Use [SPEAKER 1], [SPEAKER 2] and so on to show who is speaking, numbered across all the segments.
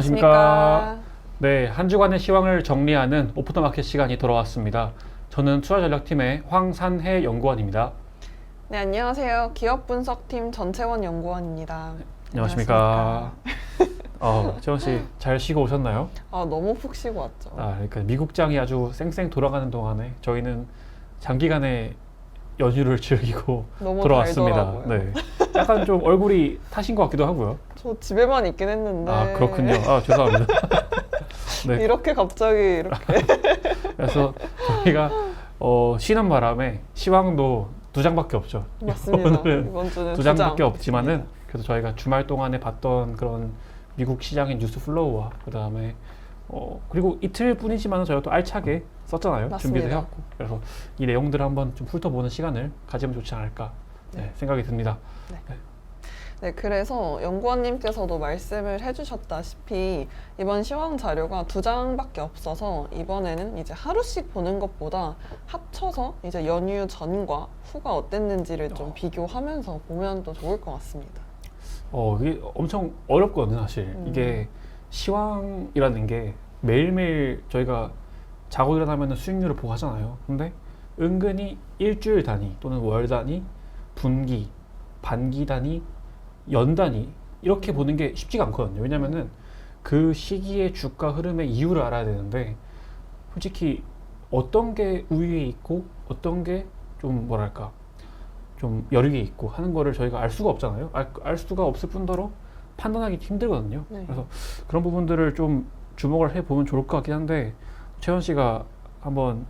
[SPEAKER 1] 안녕하십니까. 네, 한 주간의 시황을 정리하는 오프터마켓 시간이 돌아왔습니다. 저는 투자전략팀의 황산해 연구원입니다.
[SPEAKER 2] 네, 안녕하세요. 기업 분석팀 전채원 연구원입니다.
[SPEAKER 1] 안녕하십니까. 어, 재원 씨 잘 쉬고 오셨나요?
[SPEAKER 2] 아, 너무 푹 쉬고 왔죠.
[SPEAKER 1] 아, 그러니까 미국장이 아주 쌩쌩 돌아가는 동안에 저희는 장기간의 연휴를 즐기고 돌아왔습니다.
[SPEAKER 2] 달더라고요.
[SPEAKER 1] 네, 약간 좀 얼굴이 타신 것 같기도 하고요.
[SPEAKER 2] 저 집에만 있긴 했는데.
[SPEAKER 1] 아, 그렇군요. 아, 죄송합니다. 네,
[SPEAKER 2] 이렇게 갑자기 이렇게.
[SPEAKER 1] 그래서 저희가 어, 쉬는 바람에 시황도 두 장밖에 없죠.
[SPEAKER 2] 맞습니다.
[SPEAKER 1] 오늘은
[SPEAKER 2] 이번 주는
[SPEAKER 1] 두
[SPEAKER 2] 장.
[SPEAKER 1] 장밖에 없지만은 그래서 저희가 주말 동안에 봤던 그런 미국 시장의 뉴스 플로우와 그 다음에 어 그리고 이틀뿐이지만 저희가 또 알차게 썼잖아요.
[SPEAKER 2] 맞습니다.
[SPEAKER 1] 준비도 해왔고 그래서 이 내용들을 한번 좀 훑어보는 시간을 가지면 좋지 않을까 네,
[SPEAKER 2] 네.
[SPEAKER 1] 생각이 듭니다.
[SPEAKER 2] 네, 그래서 연구원님께서도 말씀을 해주셨다시피 이번 시황 자료가 두 장밖에 없어서 이번에는 이제 하루씩 보는 것보다 합쳐서 이제 연휴 전과 후가 어땠는지를 좀
[SPEAKER 1] 어.
[SPEAKER 2] 비교하면서 보면 또 좋을 것 같습니다.
[SPEAKER 1] 어 이게 엄청 어렵거든요, 사실
[SPEAKER 2] 음.
[SPEAKER 1] 이게 시황이라는 게 매일매일 저희가 자고 일어나면 수익률을 보고 하잖아요. 근데 은근히 일주일 단위 또는 월 단위, 분기, 반기 단위, 연 단위 이렇게 보는 게 쉽지가 않거든요. 왜냐면은 그 시기의 주가 흐름의 이유를 알아야 되는데 솔직히 어떤 게 우위에 있고 어떤 게 좀 뭐랄까 좀 여력이 있고 하는 거를 저희가 알 수가 없잖아요. 알, 알 수가 없을 뿐더러 판단하기 힘들거든요.
[SPEAKER 2] 네.
[SPEAKER 1] 그래서 그런 부분들을 좀 주목을 해 보면 좋을 것 같긴 한데 채원 씨가 한번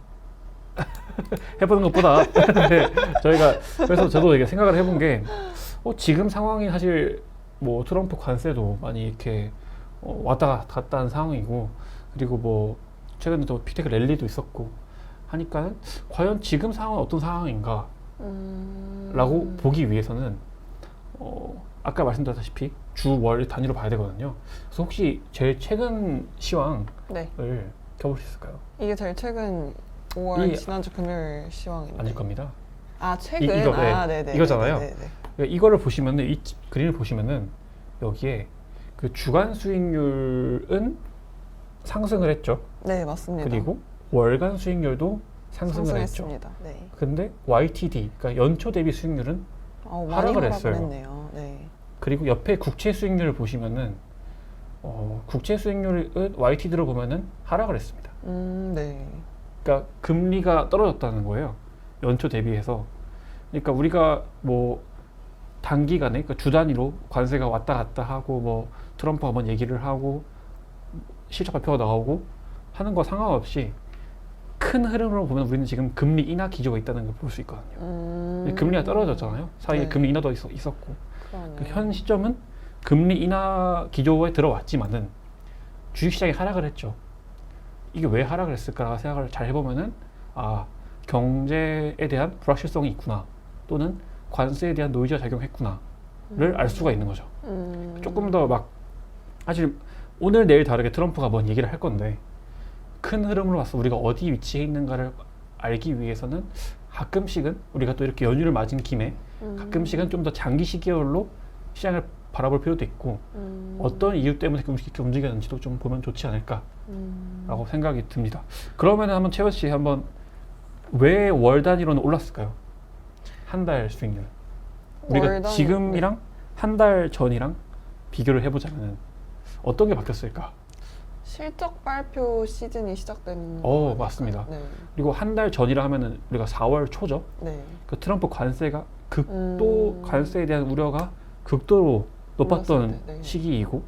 [SPEAKER 1] 해보는 것보다 네, 저희가 그래서 저도 이게 생각을 해본 게 어, 지금 상황이 사실 뭐 트럼프 관세도 많이 이렇게 어, 왔다 갔다 하는 상황이고 그리고 뭐 최근에 또 피테크 랠리도 있었고 하니까 과연 지금 상황은 어떤 상황인가
[SPEAKER 2] 음...
[SPEAKER 1] 라고 보기 위해서는 어, 아까 말씀드렸다시피 주 월 단위로 봐야 되거든요. 그래서 혹시 제일 최근 시황을
[SPEAKER 2] 네,
[SPEAKER 1] 켜볼 수 있을까요?
[SPEAKER 2] 이게 제일 최근 5월
[SPEAKER 1] 이-
[SPEAKER 2] 지난주 금요일 시황인데.
[SPEAKER 1] 아닐 겁니다.
[SPEAKER 2] 아 최근
[SPEAKER 1] 이- 이거, 네.
[SPEAKER 2] 아 네네
[SPEAKER 1] 이거잖아요.
[SPEAKER 2] 네네,
[SPEAKER 1] 이거를 보시면은 이 지- 그림을 보시면은 여기에 그 주간 수익률은 상승을 했죠.
[SPEAKER 2] 네 맞습니다.
[SPEAKER 1] 그리고 월간 수익률도 상승을 했죠.
[SPEAKER 2] 상승했습니다. 네.
[SPEAKER 1] 근데 YTD, 그러니까 연초 대비 수익률은
[SPEAKER 2] 어, 많이
[SPEAKER 1] 하락을
[SPEAKER 2] 하락을
[SPEAKER 1] 했어요.
[SPEAKER 2] 했네요. 네.
[SPEAKER 1] 그리고 옆에 국채 수익률을 보시면은 어, 국채 수익률은 YTD로 보면은 하락을 했습니다.
[SPEAKER 2] 음, 네.
[SPEAKER 1] 그러니까 금리가 떨어졌다는 거예요. 연초 대비해서. 그러니까 우리가 뭐 단기간에 그러니까 주 단위로 관세가 왔다 갔다 하고 뭐 트럼프 한번 얘기를 하고 실적 발표가 나오고 하는 거 상관없이 큰 흐름으로 보면 우리는 지금 금리 인하 기조가 있다는 걸 볼 수 있거든요.
[SPEAKER 2] 음,
[SPEAKER 1] 금리가 떨어졌잖아요. 사이에
[SPEAKER 2] 네.
[SPEAKER 1] 금리 인하도 있, 있었고
[SPEAKER 2] 그러네요.
[SPEAKER 1] 그현 시점은 금리 인하 기조에 들어왔지만은 주식시장이 하락을 했죠. 이게 왜 하락을 했을까 생각을 잘 해보면은 아 경제에 대한 불확실성이 있구나 또는 관세에 대한 노이즈가 작용했구나를 알 수가 있는 거죠.
[SPEAKER 2] 음,
[SPEAKER 1] 조금 더 막 사실 오늘 내일 다르게 트럼프가 뭔 얘기를 할 건데 큰 흐름으로 봐서 우리가 어디 위치에 있는가를 알기 위해서는 가끔씩은 우리가 또 이렇게 연휴를 맞은 김에
[SPEAKER 2] 음,
[SPEAKER 1] 가끔씩은 좀 더 장기 시계열로 시장을 바라볼 필요도 있고
[SPEAKER 2] 음,
[SPEAKER 1] 어떤 이유 때문에 이렇게 움직였는지도 좀 보면 좋지 않을까라고
[SPEAKER 2] 음,
[SPEAKER 1] 생각이 듭니다. 그러면 한번 채원 씨 한번 왜 월 단위로는 올랐을까요? 한 달 수익률. 우리가 지금이랑 한 달 전이랑 비교를 해보자면 어떤 게 바뀌었을까?
[SPEAKER 2] 실적 발표 시즌이 시작되는.
[SPEAKER 1] 어. 맞습니다.
[SPEAKER 2] 네.
[SPEAKER 1] 그리고 한 달 전이라 하면은 우리가 4월 초죠.
[SPEAKER 2] 네.
[SPEAKER 1] 그 트럼프 관세가 극도
[SPEAKER 2] 음,
[SPEAKER 1] 관세에 대한 우려가 극도로 높았던
[SPEAKER 2] 때, 네.
[SPEAKER 1] 시기이고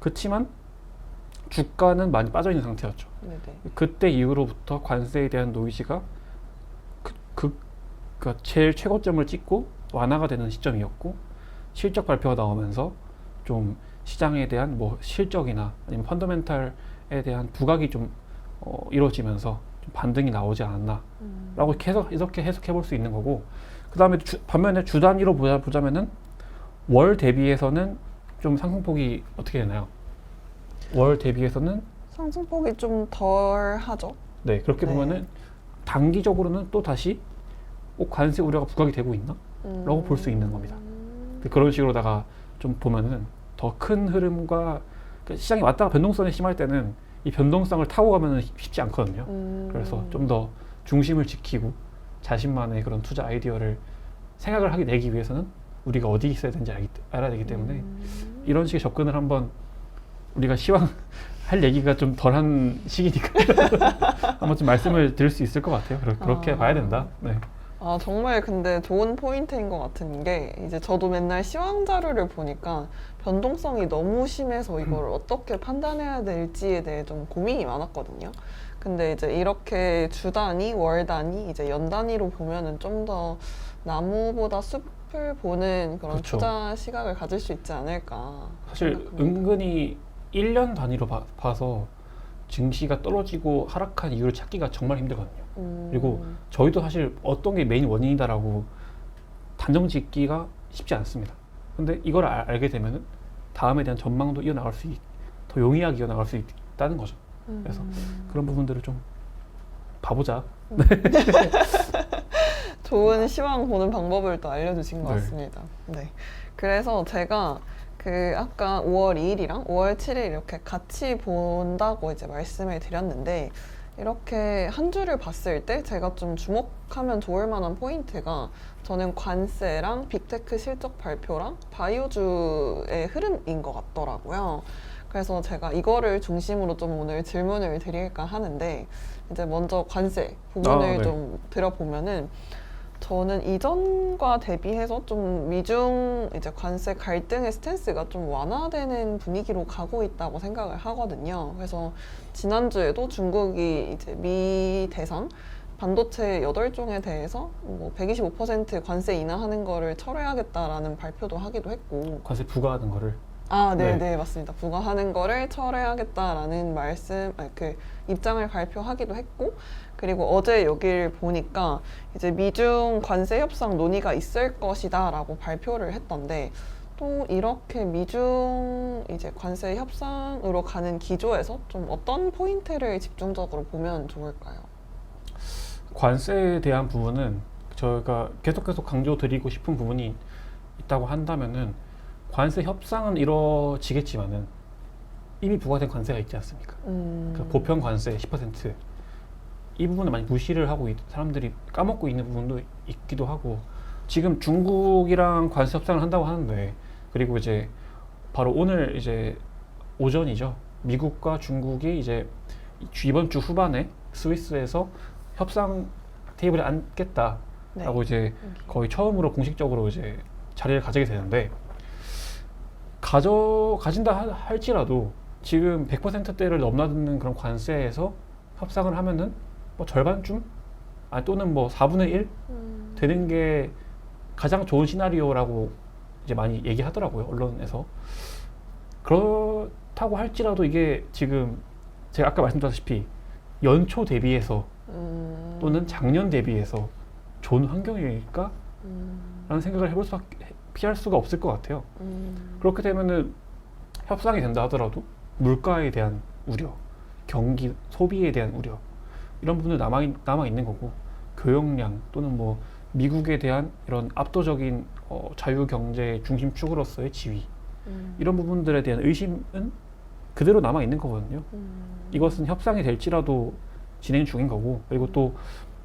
[SPEAKER 1] 그렇지만 주가는 많이 빠져 있는 상태였죠.
[SPEAKER 2] 네네.
[SPEAKER 1] 그때 이후로부터 관세에 대한 노이즈가 그, 그, 그 제일 최고점을 찍고 완화가 되는 시점이었고 실적 발표가 나오면서 좀 시장에 대한 뭐 실적이나 아니면 펀더멘탈에 대한 부각이 좀 어, 이루어지면서 좀 반등이 나오지 않았나라고
[SPEAKER 2] 음,
[SPEAKER 1] 계속 이렇게 해석해 볼 수 있는 거고 그 다음에 반면에 주 단위로 보자, 보자면은 월 대비해서는 좀 상승폭이 어떻게 되나요? 월 대비해서는
[SPEAKER 2] 상승폭이 좀 덜 하죠.
[SPEAKER 1] 네 그렇게
[SPEAKER 2] 네.
[SPEAKER 1] 보면은 단기적으로는 또 다시 꼭 관세 우려가 부각이 되고 있나?
[SPEAKER 2] 음,
[SPEAKER 1] 라고 볼 수 있는 겁니다. 그런 식으로다가 좀 보면은 더 큰 흐름과 그 시장이 왔다가 변동성이 심할 때는 이 변동성을 타고 가면 쉽지 않거든요.
[SPEAKER 2] 음.
[SPEAKER 1] 그래서 좀 더 중심을 지키고 자신만의 그런 투자 아이디어를 생각을 하게 내기 위해서는 우리가 어디 있어야 되는지 알기, 알아야 되기 때문에
[SPEAKER 2] 음.
[SPEAKER 1] 이런 식의 접근을 한번 우리가 시황 할 얘기가 좀 덜한 시기니까 한번 좀 말씀을 드릴 수 있을 것 같아요. 그러- 그렇게
[SPEAKER 2] 아.
[SPEAKER 1] 봐야 된다. 네.
[SPEAKER 2] 아, 정말 근데 좋은 포인트인 것 같은 게 이제 저도 맨날 시황 자료를 보니까 변동성이 너무 심해서 이걸 어떻게 판단해야 될지에 대해 좀 고민이 많았거든요. 근데 이제 이렇게 주 단위, 월 단위, 이제 연 단위로 보면은 좀 더 나무보다 숲 을 보는 그런
[SPEAKER 1] 그렇죠.
[SPEAKER 2] 투자 시각을 가질 수 있지 않을까.
[SPEAKER 1] 사실
[SPEAKER 2] 생각합니다.
[SPEAKER 1] 은근히 1년 단위로 봐, 봐서 증시가 떨어지고 하락한 이유를 찾기가 정말 힘들거든요.
[SPEAKER 2] 음,
[SPEAKER 1] 그리고 저희도 사실 어떤 게 메인 원인이다라고 단정 짓기가 쉽지 않습니다. 근데 이걸 알, 알게 되면은 다음에 대한 전망도 이어나갈 수, 있, 더 용이하게 이어나갈 수 있다는 거죠. 그래서
[SPEAKER 2] 음.
[SPEAKER 1] 그런 부분들을 좀 봐보자.
[SPEAKER 2] 좋은 시황 보는 방법을 또 알려주신 것
[SPEAKER 1] 네.
[SPEAKER 2] 같습니다. 네. 그래서 제가 그 아까 5월 2일이랑 5월 7일 이렇게 같이 본다고 이제 말씀을 드렸는데 이렇게 한 주를 봤을 때 제가 좀 주목하면 좋을 만한 포인트가 저는 관세랑 빅테크 실적 발표랑 바이오주의 흐름인 것 같더라고요. 그래서 제가 이거를 중심으로 좀 오늘 질문을 드릴까 하는데 이제 먼저 관세 부분을
[SPEAKER 1] 아, 네.
[SPEAKER 2] 좀 들어보면은 저는 이전과 대비해서 좀 미중 이제 관세 갈등의 스탠스가 좀 완화되는 분위기로 가고 있다고 생각을 하거든요. 그래서 지난주에도 중국이 이제 미 대상 반도체 8종에 대해서 뭐 125% 관세 인하하는 거를 철회하겠다라는 발표도 하기도 했고
[SPEAKER 1] 관세 부과하는 거를
[SPEAKER 2] 아, 네,
[SPEAKER 1] 네.
[SPEAKER 2] 네, 맞습니다. 부과하는 거를 철회하겠다라는 말씀, 아니, 그 입장을 발표하기도 했고, 그리고 어제 여기를 보니까 이제 미중 관세 협상 논의가 있을 것이다라고 발표를 했던데, 또 이렇게 미중 이제 관세 협상으로 가는 기조에서 좀 어떤 포인트를 집중적으로 보면 좋을까요?
[SPEAKER 1] 관세에 대한 부분은 저희가 계속 계속 강조드리고 싶은 부분이 있다고 한다면은 관세 협상은 이루어지겠지만은 이미 부과된 관세가 있지 않습니까?
[SPEAKER 2] 음,
[SPEAKER 1] 그 보편 관세 10%. 이 부분을 많이 무시를 하고 있- 사람들이 까먹고 있는 부분도 있기도 하고 지금 중국이랑 관세 협상을 한다고 하는데 그리고 이제 바로 오늘 이제 오전이죠. 미국과 중국이 이제 이번 주 후반에 스위스에서 협상 테이블에 앉겠다라고
[SPEAKER 2] 네.
[SPEAKER 1] 이제 거의 처음으로 공식적으로 이제 자리를 가지게 되는데 가져 가진다 하- 할지라도 지금 100%대를 넘나드는 그런 관세에서 협상을 하면은 뭐 절반쯤? 아 또는 뭐 4분의 1
[SPEAKER 2] 음,
[SPEAKER 1] 되는 게 가장 좋은 시나리오라고 이제 많이 얘기하더라고요 언론에서. 그렇다고 할지라도 이게 지금 제가 아까 말씀드렸다시피 연초 대비해서
[SPEAKER 2] 음,
[SPEAKER 1] 또는 작년 대비해서 좋은 환경일까?
[SPEAKER 2] 음,
[SPEAKER 1] 라는 생각을 해볼 수밖에 피할 수가 없을 것 같아요.
[SPEAKER 2] 음,
[SPEAKER 1] 그렇게 되면은 협상이 된다 하더라도 물가에 대한 우려, 경기 소비에 대한 우려 이런 부분들 남아 있, 남아 있는 거고 교역량 또는 뭐 미국에 대한 이런 압도적인 어, 자유 경제 중심 축으로서의 지위
[SPEAKER 2] 음,
[SPEAKER 1] 이런 부분들에 대한 의심은 그대로 남아 있는 거거든요.
[SPEAKER 2] 음,
[SPEAKER 1] 이것은 협상이 될지라도 진행 중인 거고 그리고 또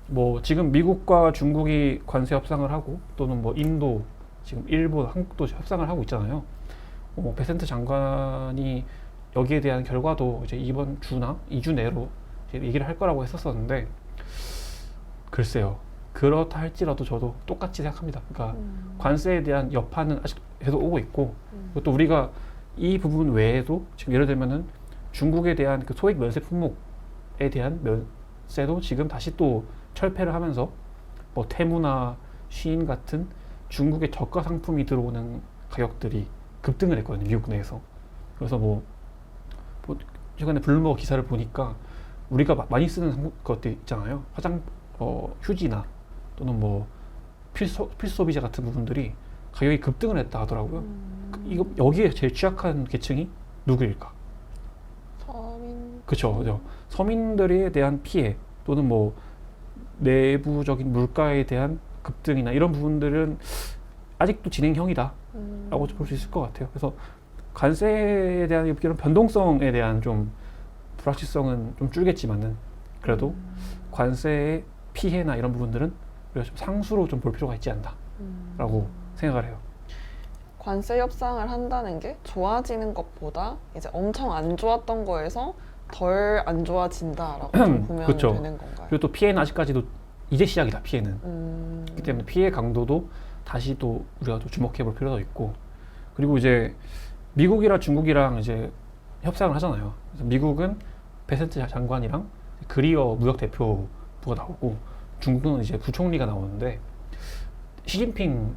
[SPEAKER 1] 뭐 지금 미국과 중국이 관세 협상을 하고 또는 뭐 인도 지금 일본 한국도 협상을 하고 있잖아요. 뭐 베센트 장관이 여기에 대한 결과도 이제 이번 주나 2주 내로 얘기를 할 거라고 했었었는데 글쎄요. 그렇다 할지라도 저도 똑같이 생각합니다. 그러니까
[SPEAKER 2] 음,
[SPEAKER 1] 관세에 대한 여파는 아직 계속 오고 있고
[SPEAKER 2] 음.
[SPEAKER 1] 또 우리가 이 부분 외에도 지금 예를 들면은 중국에 대한 그 소액 면세 품목에 대한 면세도 지금 다시 또 철폐를 하면서 뭐 테무나 쉬인 같은 중국의 저가 상품이 들어오는 가격들이 급등을 했거든요 미국 내에서 그래서 뭐, 뭐 최근에 블룸버그 기사를 보니까 우리가 마- 많이 쓰는 것들 있잖아요 화장 어, 휴지나 또는 뭐 필수 필수 소비자 같은 부분들이 가격이 급등을 했다 하더라고요.
[SPEAKER 2] 음,
[SPEAKER 1] 그- 이거 여기에 제일 취약한 계층이 누구일까?
[SPEAKER 2] 서민
[SPEAKER 1] 그렇죠. 그죠. 서민들에 대한 피해 또는 뭐 내부적인 물가에 대한 급등이나 이런 부분들은 아직도 진행형이다라고
[SPEAKER 2] 음,
[SPEAKER 1] 볼 수 있을 것 같아요. 그래서 관세에 대한 이런 변동성에 대한 좀 불확실성은 좀 줄겠지만은 그래도 관세의 피해나 이런 부분들은 우리가 좀 상수로 좀 볼 필요가 있지 않나라고 생각을 해요.
[SPEAKER 2] 관세 협상을 한다는 게 좋아지는 것보다 이제 엄청 안 좋았던 거에서 덜 안 좋아진다라고 좀 보면
[SPEAKER 1] 그쵸.
[SPEAKER 2] 되는 건가요?
[SPEAKER 1] 그리고 또 피해는 아직까지도 이제 시작이다. 피해는.
[SPEAKER 2] 음,
[SPEAKER 1] 그렇기 때문에 피해 강도도 다시 또 우리가 또 주목해 볼 필요도 있고 그리고 이제 미국이랑 중국이랑 이제 협상을 하잖아요. 그래서 미국은 베센트 장관이랑 그리어 무역 대표부가 나오고 중국은 이제 부총리가 나오는데 시진핑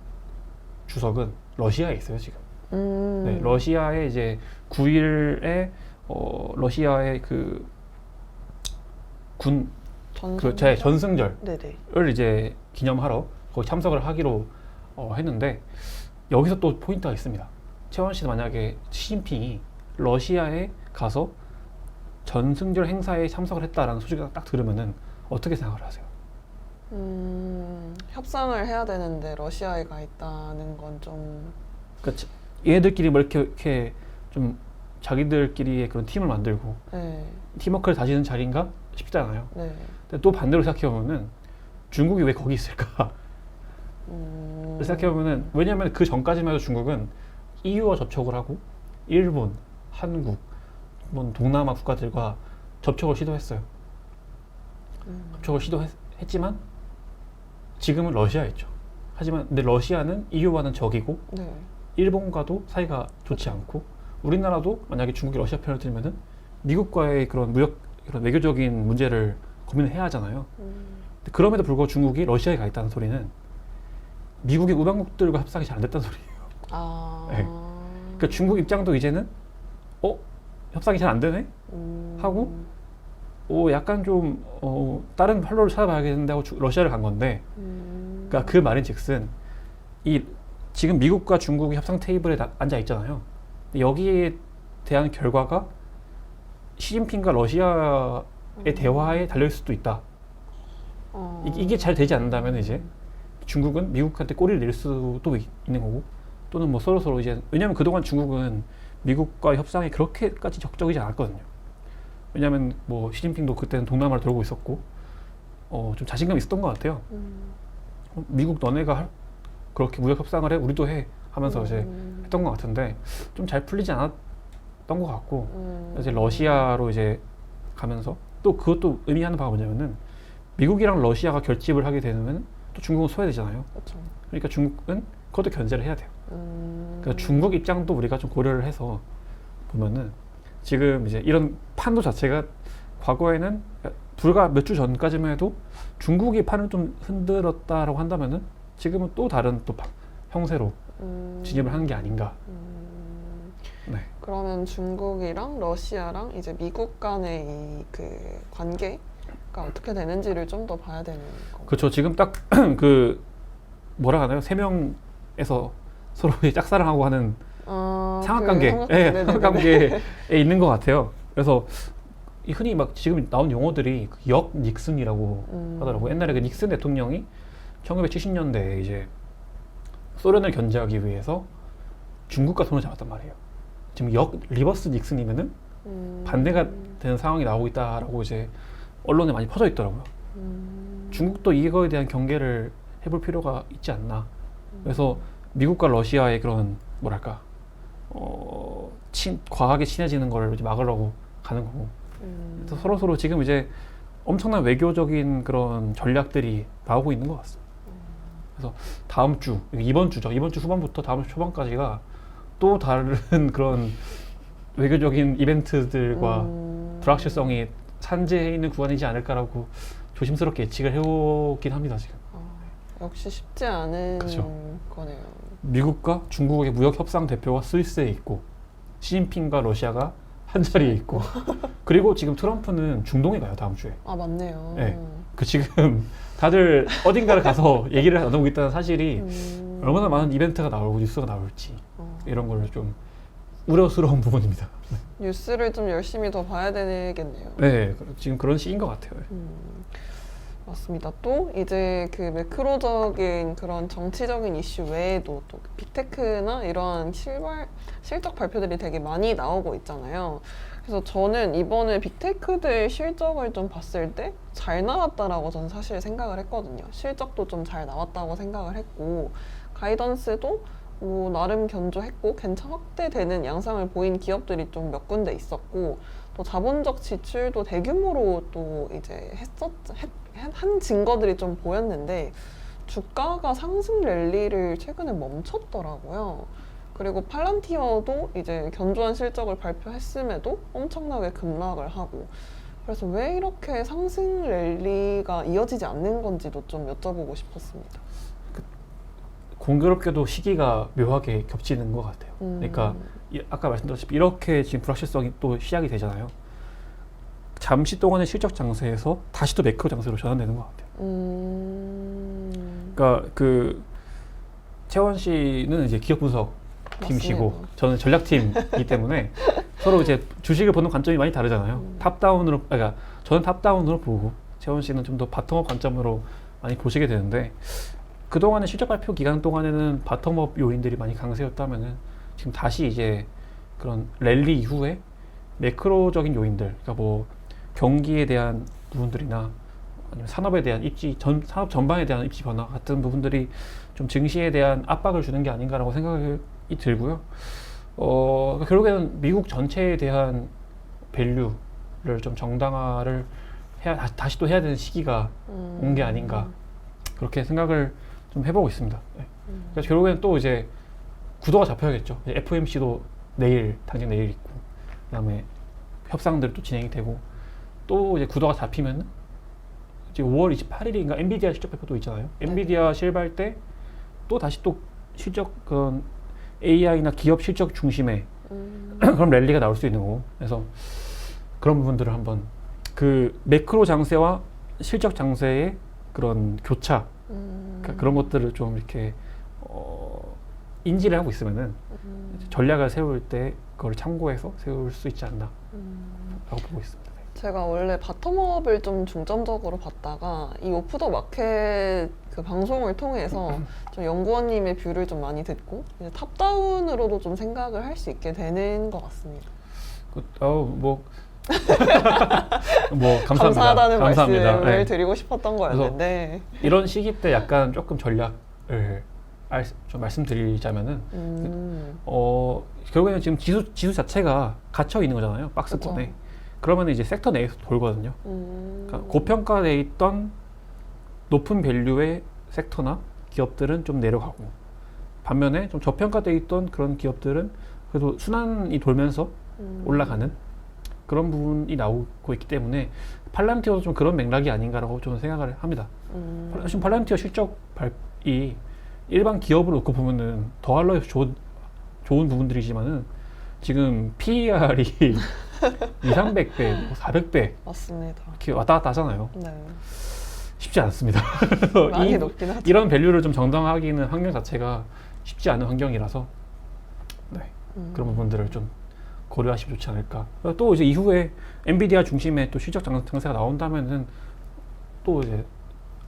[SPEAKER 1] 주석은 러시아에 있어요 지금.
[SPEAKER 2] 음,
[SPEAKER 1] 네, 러시아에 이제 9일에 어, 러시아의 그 군
[SPEAKER 2] 전승-
[SPEAKER 1] 그 제 전승절
[SPEAKER 2] 네네.
[SPEAKER 1] 을 이제 기념하러 거기 참석을 하기로 어, 했는데 여기서 또 포인트가 있습니다. 채원 씨는 만약에 시진핑이 러시아에 가서 전승절 행사에 참석을 했다라는 소식을 딱 들으면은 어떻게 생각을 하세요?
[SPEAKER 2] 음, 협상을 해야 되는데 러시아에 가 있다는 건 좀
[SPEAKER 1] 그러니까 자- 얘네들끼리 뭐 이렇게, 이렇게 좀 자기들끼리의 그런 팀을 만들고
[SPEAKER 2] 네,
[SPEAKER 1] 팀워크를 다지는 자리인가 싶잖아요.
[SPEAKER 2] 네.
[SPEAKER 1] 근데 또 반대로 생각해 보면은 중국이 왜 거기 있을까?
[SPEAKER 2] 음,
[SPEAKER 1] 생각해 보면은 왜냐하면 그 전까지만 해도 중국은 EU와 접촉을 하고 일본, 한국, 뭐 동남아 국가들과 접촉을 시도했어요.
[SPEAKER 2] 음,
[SPEAKER 1] 접촉을 시도했지만 지금은 러시아에 있죠. 하지만 근데 러시아는 EU와는 적이고
[SPEAKER 2] 네.
[SPEAKER 1] 일본과도 사이가 좋지 않고 우리나라도 만약에 중국이 러시아 편을 들면은 미국과의 그런 무역 그런 외교적인 문제를 고민을 해야 하잖아요.
[SPEAKER 2] 음,
[SPEAKER 1] 그럼에도 불구하고 중국이 러시아에 가 있다는 소리는 미국의 우방국들과 협상이 잘 안 됐다는 소리예요.
[SPEAKER 2] 아,
[SPEAKER 1] 네. 그러니까 중국 입장도 이제는 어 협상이 잘 안 되네.
[SPEAKER 2] 음,
[SPEAKER 1] 하고 오 약간 좀 어, 다른 활로를 찾아봐야겠는데 하고 주- 러시아를 간 건데
[SPEAKER 2] 음,
[SPEAKER 1] 그러니까 그 말인즉슨 이 지금 미국과 중국이 협상 테이블에 나- 앉아 있잖아요. 여기에 대한 결과가 시진핑과 러시아의
[SPEAKER 2] 음.
[SPEAKER 1] 대화에 달려 있을 수도 있다.
[SPEAKER 2] 어,
[SPEAKER 1] 이- 이게 잘 되지 않는다면 이제 중국은 미국한테 꼬리를 낼 수도 있- 있는 거고 또는 뭐 서로 서로 이제 왜냐하면 그동안 중국은 미국과 협상이 그렇게까지 적극적이지 않았거든요. 왜냐하면 뭐 시진핑도 그때는 동남아를 돌고 있었고 어 좀 자신감 있었던 것 같아요.
[SPEAKER 2] 음,
[SPEAKER 1] 어, 미국 너네가 할- 그렇게 무역 협상을 해 우리도 해 하면서 이제
[SPEAKER 2] 음,
[SPEAKER 1] 했던 것 같은데 좀 잘 풀리지 않았던 것 같고
[SPEAKER 2] 음,
[SPEAKER 1] 이제 러시아로 이제 가면서 또 그것도 의미하는 바가 뭐냐면은 미국이랑 러시아가 결집을 하게 되면 또 중국은 소외되잖아요.
[SPEAKER 2] 그렇죠.
[SPEAKER 1] 그러니까 중국은 그것도 견제를 해야 돼요.
[SPEAKER 2] 음,
[SPEAKER 1] 그러니까 중국 입장도 우리가 좀 고려를 해서 보면은 지금 이제 이런 판도 자체가 과거에는 불과 몇 주 전까지만 해도 중국이 판을 좀 흔들었다라고 한다면은 지금은 또 다른 또 파- 형세로
[SPEAKER 2] 음,
[SPEAKER 1] 진입을 하는 게 아닌가.
[SPEAKER 2] 음,
[SPEAKER 1] 네.
[SPEAKER 2] 그러면 중국이랑 러시아랑 이제 미국 간의 이 그 관계 가 어떻게 되는지를 좀 더 봐야 되는 건가요?
[SPEAKER 1] 그렇죠. 지금 딱 그 뭐라 하나요? 세 명에서 서로 짝사랑하고 하는
[SPEAKER 2] 아,
[SPEAKER 1] 삼각관계,
[SPEAKER 2] 그
[SPEAKER 1] 예,
[SPEAKER 2] 네네네네.
[SPEAKER 1] 삼각관계에 있는 것 같아요. 그래서 이 흔히 막 지금 나온 용어들이 그역 닉슨이라고
[SPEAKER 2] 음.
[SPEAKER 1] 하더라고 요. 옛날에 그 닉슨 대통령이 1970년대에 이제 소련을 견제하기 위해서 중국과 손을 잡았단 말이에요. 지금 역 리버스 닉슨이면은
[SPEAKER 2] 음,
[SPEAKER 1] 반대가 되는 상황이 나오고 있다라고 이제 언론에 많이 퍼져 있더라고요.
[SPEAKER 2] 음,
[SPEAKER 1] 중국도 이거에 대한 경계를 해볼 필요가 있지 않나. 그래서 미국과 러시아의 그런 뭐랄까 어, 친, 과하게 친해지는 걸 이제 막으려고 가는 거고.
[SPEAKER 2] 음,
[SPEAKER 1] 그래서 서로 서로 지금 이제 엄청난 외교적인 그런 전략들이 나오고 있는 것 같습니다. 그래서 다음 주 이번 주죠. 이번 주 후반부터 다음 주 초반까지가 또 다른 그런 외교적인 이벤트들과
[SPEAKER 2] 음,
[SPEAKER 1] 불확실성이 산재해 있는 구간이지 않을까라고 조심스럽게 예측을 해오긴 합니다 지금.
[SPEAKER 2] 아, 역시 쉽지 않은
[SPEAKER 1] 그죠.
[SPEAKER 2] 거네요.
[SPEAKER 1] 미국과 중국의 무역 협상 대표가 스위스에 있고 시진핑과 러시아가 한 자리에 있고 그리고 지금 트럼프는 중동에 가요 다음 주에.
[SPEAKER 2] 아 맞네요.
[SPEAKER 1] 네. 그 지금 다들 어딘가를 가서 얘기를 나누고 있다는 사실이
[SPEAKER 2] 음,
[SPEAKER 1] 얼마나 많은 이벤트가 나오고 뉴스가 나올지
[SPEAKER 2] 어,
[SPEAKER 1] 이런 걸좀 우려스러운 부분입니다.
[SPEAKER 2] 뉴스를 좀 열심히 더 봐야 되겠네요.
[SPEAKER 1] 네, 지금 그런 시기인 것 같아요.
[SPEAKER 2] 음, 맞습니다. 또 이제 그 매크로적인 그런 정치적인 이슈 외에도 또 빅테크나 이런 실발, 실적 발표들이 되게 많이 나오고 있잖아요. 그래서 저는 이번에 빅테크들 실적을 좀 봤을 때 잘 나왔다라고 저는 사실 생각을 했거든요. 실적도 좀 잘 나왔다고 생각을 했고 가이던스도 뭐 나름 견조했고 괜찮 확대되는 양상을 보인 기업들이 좀 몇 군데 있었고 또 자본적 지출도 대규모로 또 이제 했었 했, 한 증거들이 좀 보였는데 주가가 상승 랠리를 최근에 멈췄더라고요. 그리고 팔란티어도 이제 견조한 실적을 발표했음에도 엄청나게 급락을 하고 그래서 왜 이렇게 상승 랠리가 이어지지 않는 건지도 좀 여쭤보고 싶었습니다.
[SPEAKER 1] 공교롭게도 시기가 묘하게 겹치는 것 같아요.
[SPEAKER 2] 음.
[SPEAKER 1] 그러니까 이- 아까 말씀드렸다시피 이렇게 지금 불확실성이 또 시작이 되잖아요. 잠시 동안의 실적 장세에서 다시 또 매크로 장세로 전환되는 것 같아요.
[SPEAKER 2] 음...
[SPEAKER 1] 그러니까 그 채원 씨는 이제 기업 분석 팀이시고
[SPEAKER 2] 맞습니다.
[SPEAKER 1] 저는 전략팀이기 때문에 서로 이제 주식을 보는 관점이 많이 다르잖아요.
[SPEAKER 2] 음.
[SPEAKER 1] 탑다운으로 그러니까 저는 탑다운으로 보고 채원 씨는 좀 더 바텀업 관점으로 많이 보시게 되는데 그 동안의 실적 발표 기간 동안에는 바텀업 요인들이 많이 강세였다면은 지금 다시 이제 그런 랠리 이후에 매크로적인 요인들, 그러니까 뭐 경기에 대한 부분들이나 아니면 산업에 대한 입지 전 산업 전반에 대한 입지 변화 같은 부분들이 좀 증시에 대한 압박을 주는 게 아닌가라고 생각이 들고요. 어 결국에는 미국 전체에 대한 밸류를 좀 정당화를 해야 다시, 또 해야 되는 시기가
[SPEAKER 2] 음.
[SPEAKER 1] 온게 아닌가 그렇게 생각을 좀 해보고 있습니다. 네.
[SPEAKER 2] 음.
[SPEAKER 1] 그래서 결국에는 또 이제 구도가 잡혀야겠죠. 이제 FMC도 내일 당장 내일 있고 그다음에 협상들 또 진행이 되고 또 이제 구도가 잡히면 이제 5월 28일인가 엔비디아 실적 발표도 있잖아요. 엔비디아 실발 때 또 다시 또 실적 그 AI나 기업 실적 중심의
[SPEAKER 2] 음.
[SPEAKER 1] 그런 랠리가 나올 수 있는 거고 그래서 그런 부분들을 한번 그 매크로 장세와 실적 장세의 그런 교차
[SPEAKER 2] 음.
[SPEAKER 1] 그러니까 그런 것들을 좀 이렇게 어, 인지를 하고 있으면은
[SPEAKER 2] 음.
[SPEAKER 1] 전략을 세울 때 그걸 참고해서 세울 수 있지 않나라고
[SPEAKER 2] 음.
[SPEAKER 1] 보고 있습니다. 네.
[SPEAKER 2] 제가 원래 바텀업을 좀 중점적으로 봤다가 이 오프 더 마켓 그 방송을 통해서 좀 연구원님의 뷰를 좀 많이 듣고 이제 탑다운으로도 좀 생각을 할 수 있게 되는 것 같습니다.
[SPEAKER 1] 그, 어우 뭐, 뭐 감사합니다.
[SPEAKER 2] 감사하다는
[SPEAKER 1] 감사합니다.
[SPEAKER 2] 말씀을
[SPEAKER 1] 네.
[SPEAKER 2] 드리고 싶었던 거였는데
[SPEAKER 1] 이런 시기 때 약간 조금 전략을 알, 좀 말씀드리자면은
[SPEAKER 2] 음.
[SPEAKER 1] 어 결국에는 지금 지수 지수 자체가 갇혀 있는 거잖아요 박스권에. 그러면 이제 섹터 내에서 돌거든요.
[SPEAKER 2] 음.
[SPEAKER 1] 그러니까 고평가돼 있던 높은 밸류의 섹터나 기업들은 좀 내려가고 반면에 좀 저평가돼 있던 그런 기업들은 그래도 순환이 돌면서
[SPEAKER 2] 음.
[SPEAKER 1] 올라가는 그런 부분이 나오고 있기 때문에 팔란티어도 좀 그런 맥락이 아닌가라고 저는 생각을 합니다.
[SPEAKER 2] 음.
[SPEAKER 1] 지금 팔란티어 실적 발이 일반 기업을 놓고 보면은 해서 좋은, 좋은 부분들이지만은 지금 PER이 2, 300배, 400배
[SPEAKER 2] 맞습니다.
[SPEAKER 1] 이렇게 왔다 갔다 하잖아요.
[SPEAKER 2] 네.
[SPEAKER 1] 쉽지 않습니다.
[SPEAKER 2] 많이
[SPEAKER 1] 이,
[SPEAKER 2] 높긴 하죠.
[SPEAKER 1] 이런 밸류를 좀 정당화하기는 환경 자체가 쉽지 않은 환경이라서 네,
[SPEAKER 2] 음.
[SPEAKER 1] 그런 부분들을 좀 고려하시면 좋지 않을까. 또 이제 이후에 엔비디아 중심의 또 실적 장- 장세가 나온다면은 또 이제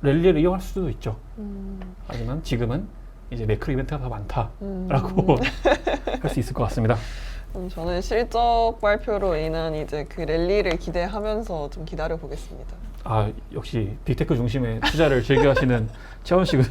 [SPEAKER 1] 랠리를 이용할 수도 있죠.
[SPEAKER 2] 음.
[SPEAKER 1] 하지만 지금은 이제 매크로 이벤트가 더 많다라고
[SPEAKER 2] 음.
[SPEAKER 1] 할수 있을 것 같습니다.
[SPEAKER 2] 음, 저는 실적 발표로 인한 이제 그 랠리를 기대하면서 좀 기다려 보겠습니다.
[SPEAKER 1] 아 역시 빅테크 중심의 투자를 즐겨하시는 채원 씨군.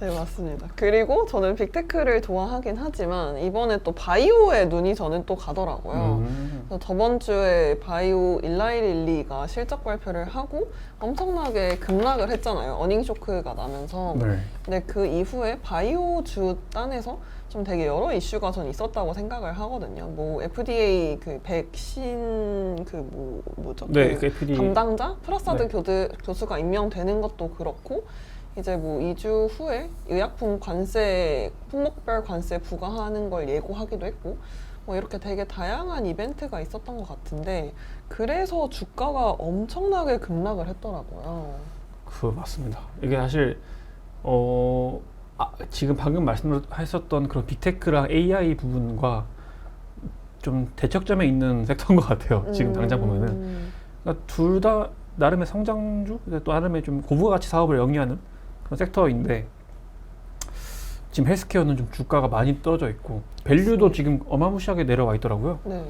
[SPEAKER 2] 네, 맞습니다. 그리고 저는 빅테크를 좋아하긴 하지만 이번에 또 바이오에 눈이 저는 또 가더라고요.
[SPEAKER 1] 음.
[SPEAKER 2] 그래서 저번 주에 바이오 일라이릴리가 실적 발표를 하고 엄청나게 급락을 했잖아요. 어닝 쇼크가 나면서.
[SPEAKER 1] 네.
[SPEAKER 2] 근데 그 이후에 바이오 주 단에서 좀 되게 여러 이슈가 전 있었다고 생각을 하거든요. 뭐 FDA 그 백신 그 뭐 뭐죠?
[SPEAKER 1] 네,
[SPEAKER 2] 그
[SPEAKER 1] 그 FD
[SPEAKER 2] 담당자 프라사드
[SPEAKER 1] 네.
[SPEAKER 2] 교수, 교수가 임명되는 것도 그렇고 이제 뭐 2주 후에 의약품 관세 품목별 관세 부과하는 걸 예고하기도 했고 뭐 이렇게 되게 다양한 이벤트가 있었던 것 같은데 그래서 주가가 엄청나게 급락을 했더라고요.
[SPEAKER 1] 그 맞습니다. 이게 사실 어 아, 지금 방금 말씀하셨던 그런 빅테크랑 AI 부분과 좀 대척점에 있는 섹터인 것 같아요. 지금 당장 보면은
[SPEAKER 2] 음,
[SPEAKER 1] 그러니까 둘 다 나름의 성장주, 또 나름의 좀 고부가치 사업을 영위하는 그런 섹터인데 지금 헬스케어는 좀 주가가 많이 떨어져 있고 밸류도 지금 어마무시하게 내려와 있더라고요.
[SPEAKER 2] 네.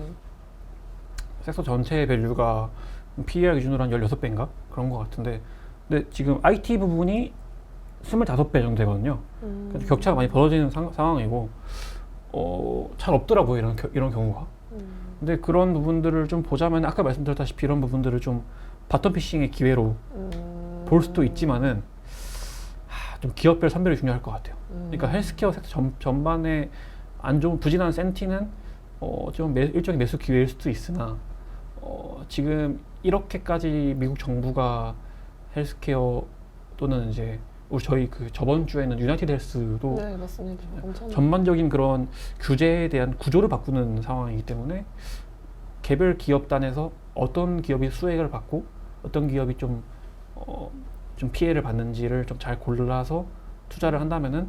[SPEAKER 1] 섹터 전체의 밸류가 PER 기준으로 한 16배인가 그런 것 같은데 근데 지금 IT 부분이 25배 정도 되거든요.
[SPEAKER 2] 음.
[SPEAKER 1] 그래서 격차가 많이 벌어지는 상, 상황이고 어, 잘 없더라고요 이런 겨- 이런 경우가.
[SPEAKER 2] 음.
[SPEAKER 1] 근데 그런 부분들을 좀 보자면 아까 말씀드렸다시피 이런 부분들을 좀 바텀 피싱의 기회로
[SPEAKER 2] 음.
[SPEAKER 1] 볼 수도 있지만은 하, 좀 기업별 선별이 중요할 것 같아요.
[SPEAKER 2] 음.
[SPEAKER 1] 그러니까 헬스케어 섹터 전, 전반에 안 좋은 부진한 센티는 어, 좀 매, 일종의 매수 기회일 수도 있으나 어, 지금 이렇게까지 미국 정부가 헬스케어 또는 이제 우리 저희 그 저번 주에는 유나이티드 헬스도
[SPEAKER 2] 네 맞습니다. 엄청
[SPEAKER 1] 전반적인 그런 규제에 대한 구조를 바꾸는 상황이기 때문에 개별 기업 단에서 어떤 기업이 수혜를 받고 어떤 기업이 좀, 어, 좀 피해를 받는지를 좀 잘 골라서 투자를 한다면은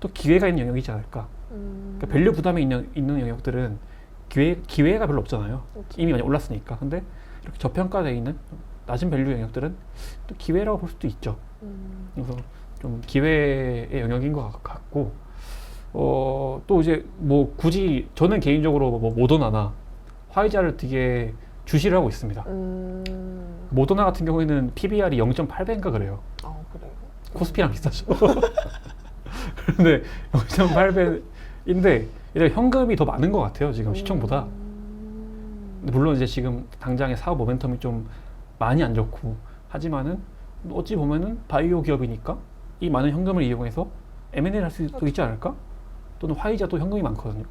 [SPEAKER 1] 또 기회가 있는 영역이지 않을까.
[SPEAKER 2] 음.
[SPEAKER 1] 그러니까 밸류 부담이 있는, 있는 영역들은 기회, 기회가 별로 없잖아요.
[SPEAKER 2] 그렇죠.
[SPEAKER 1] 이미 많이 올랐으니까. 근데 이렇게 저평가되어 있는 낮은 밸류 영역들은 또 기회라고 볼 수도 있죠.
[SPEAKER 2] 음.
[SPEAKER 1] 그래서 좀 기회의 영역인 것 같- 같고 어, 또 이제 뭐 굳이 저는 개인적으로 뭐 모더나나 화이자를 되게 주시를 하고 있습니다.
[SPEAKER 2] 음.
[SPEAKER 1] 모더나 같은 경우에는 PBR이 0.8배인가 그래요.
[SPEAKER 2] 아 그래요.
[SPEAKER 1] 코스피랑 비슷하죠. 근데 0.8배인데 이제 현금이 더 많은 것 같아요. 지금 시총보다.
[SPEAKER 2] 음.
[SPEAKER 1] 근데 물론 이제 지금 당장의 사업 모멘텀이 좀 많이 안 좋고 하지만은 어찌 보면은 바이오 기업이니까 이 많은 현금을 이용해서 M&A를 할 수도 있지 않을까? 또는 화이자도 현금이 많거든요.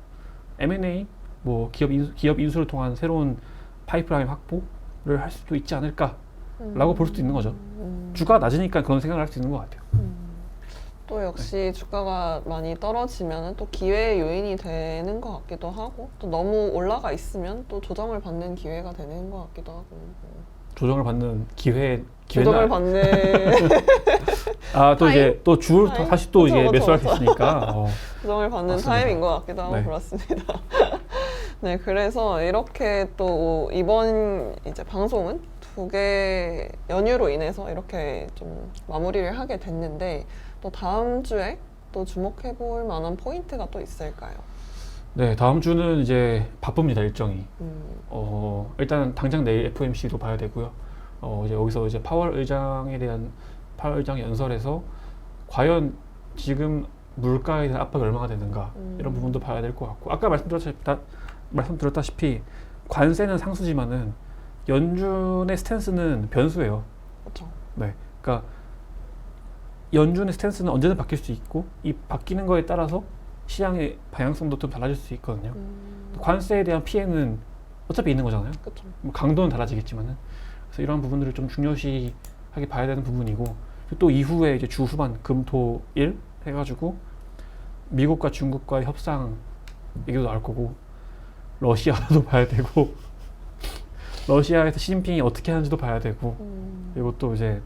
[SPEAKER 1] M&A 뭐 기업 인수, 기업 인수를 통한 새로운 파이프라인 확보를 할 수도 있지 않을까라고 볼 수도 있는 거죠.
[SPEAKER 2] 음.
[SPEAKER 1] 주가 낮으니까 그런 생각을 할 수 있는 것 같아요.
[SPEAKER 2] 음. 또 역시 주가가 많이 떨어지면 또 기회의 요인이 되는 것 같기도 하고 또 너무 올라가 있으면 또 조정을 받는 기회가 되는 것 같기도 하고
[SPEAKER 1] 조정을 받는 기회 기회나
[SPEAKER 2] 받는
[SPEAKER 1] 아또 이제 또주
[SPEAKER 2] 타임?
[SPEAKER 1] 다시 또
[SPEAKER 2] 그쵸,
[SPEAKER 1] 이제
[SPEAKER 2] 그쵸,
[SPEAKER 1] 매수할 수
[SPEAKER 2] 그쵸.
[SPEAKER 1] 있으니까 어.
[SPEAKER 2] 조정을 받는
[SPEAKER 1] 맞습니다.
[SPEAKER 2] 타임인 것 같기도 하고
[SPEAKER 1] 네.
[SPEAKER 2] 그렇습니다. 네, 그래서 이렇게 또 이번 이제 방송은 두 개 연휴로 인해서 이렇게 좀 마무리를 하게 됐는데 또 다음 주에 또 주목해 볼 만한 포인트가 또 있을까요?
[SPEAKER 1] 네 다음 주는 이제 바쁩니다 일정이.
[SPEAKER 2] 음,
[SPEAKER 1] 어, 일단 당장 내일 FOMC도 봐야 되고요. 어, 이제 여기서 이제 파월 의장에 대한 파월 의장 연설에서 과연 지금 물가에 대한 압박이 얼마나 되는가
[SPEAKER 2] 음.
[SPEAKER 1] 이런 부분도 봐야 될 것 같고 아까 말씀드렸다시피, 다- 말씀드렸다시피 관세는 상수지만은 연준의 스탠스는 변수예요.
[SPEAKER 2] 그렇죠.
[SPEAKER 1] 네, 그러니까 연준의 스탠스는 언제든 바뀔 수 있고 이 바뀌는 거에 따라서 시장의 방향성도 좀 달라질 수 있거든요.
[SPEAKER 2] 음,
[SPEAKER 1] 관세에 대한 피해는 어차피 있는 거잖아요.
[SPEAKER 2] 그렇죠.
[SPEAKER 1] 뭐 강도는 달라지겠지만은 그래서 이러한 부분들을 좀 중요시하게 봐야 되는 부분이고 또 이후에 이제 주 후반 금토일 해가지고 미국과 중국과의 협상 얘기도 나올 거고 러시아도 봐야 되고 러시아에서 시진핑이 어떻게 하는지도 봐야 되고
[SPEAKER 2] 음,
[SPEAKER 1] 그리고 또 이제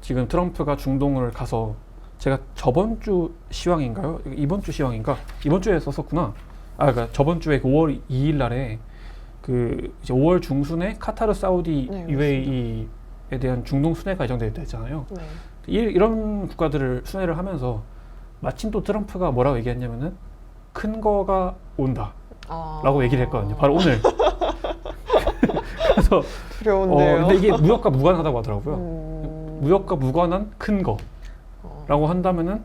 [SPEAKER 1] 지금 트럼프가 중동을 가서 제가 저번 주 시황인가요? 이번 주 시황인가? 이번 주에 썼었구나. 아, 그러니까 저번 주에 그 5월 2일 날에 그 이제 5월 중순에 카타르, 사우디,
[SPEAKER 2] 네,
[SPEAKER 1] UAE에 대한 중동 순회가 예정됐잖아요.
[SPEAKER 2] 네.
[SPEAKER 1] 이, 이런 국가들을 순회를 하면서 마침 또 트럼프가 뭐라고 얘기했냐면은 큰 거가 온다라고
[SPEAKER 2] 아,
[SPEAKER 1] 얘기를 했거든요. 바로 오늘. 그래서 어,
[SPEAKER 2] 두려운데요.
[SPEAKER 1] 근데 이게 무역과 무관하다고 하더라고요.
[SPEAKER 2] 음,
[SPEAKER 1] 무역과 무관한 큰 거라고
[SPEAKER 2] 어,
[SPEAKER 1] 한다면은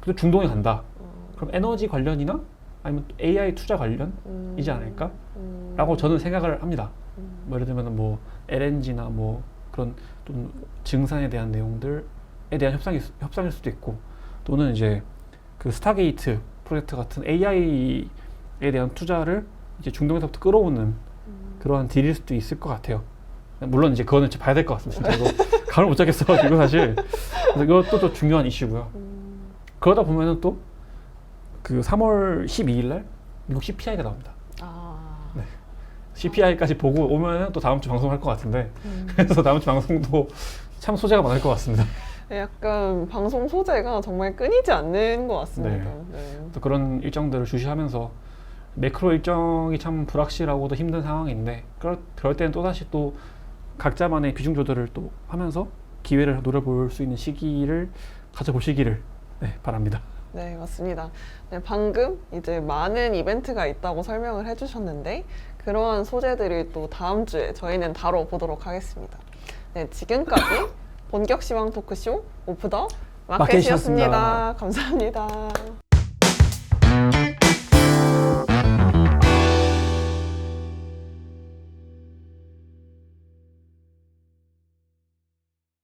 [SPEAKER 1] 그 중동에 간다.
[SPEAKER 2] 어,
[SPEAKER 1] 그럼 에너지 관련이나 아니면 또 AI 투자 관련이지
[SPEAKER 2] 음,
[SPEAKER 1] 않을까?
[SPEAKER 2] 음,
[SPEAKER 1] 라고 저는 생각을 합니다.
[SPEAKER 2] 음,
[SPEAKER 1] 뭐 예를 들면 뭐 LNG나 뭐 그런 좀 증산에 대한 내용들에 대한 협상이 협상일 수도 있고 또는 이제 그 스타게이트 프로젝트 같은 AI에 대한 투자를 이제 중동에서부터 끌어오는
[SPEAKER 2] 음.
[SPEAKER 1] 그러한 딜일 수도 있을 것 같아요. 물론 이제 그거는 봐야 될 것 같습니다. 진짜로 감을 못 잡겠어가지고 사실 그래서 이것도 또 중요한 이슈고요.
[SPEAKER 2] 음,
[SPEAKER 1] 그러다 보면은 또 그 3월 12일 날 미국 CPI가 나옵니다.
[SPEAKER 2] 아,
[SPEAKER 1] 네. CPI까지 보고 오면은 또 다음 주 방송할 것 같은데
[SPEAKER 2] 음.
[SPEAKER 1] 그래서 다음 주 방송도 참 소재가 많을 것 같습니다.
[SPEAKER 2] 약간 방송 소재가 정말 끊이지 않는 것 같습니다. 네.
[SPEAKER 1] 또 그런 일정들을 주시하면서 매크로 일정이 참 불확실하고도 힘든 상황인데 그럴, 그럴 때는 또 다시 또 각자만의 비중 조절을 또 하면서 기회를 노려볼 수 있는 시기를 가져보시기를 네, 바랍니다.
[SPEAKER 2] 네, 맞습니다. 네, 방금 이제 많은 이벤트가 있다고 설명을 해주셨는데 그러한 소재들을 또 다음 주에 저희는 다뤄보도록 하겠습니다. 네, 지금까지 본격 시황 토크쇼 오프 더
[SPEAKER 1] 마켓이었습니다.
[SPEAKER 2] 마켓이었습니다. 감사합니다.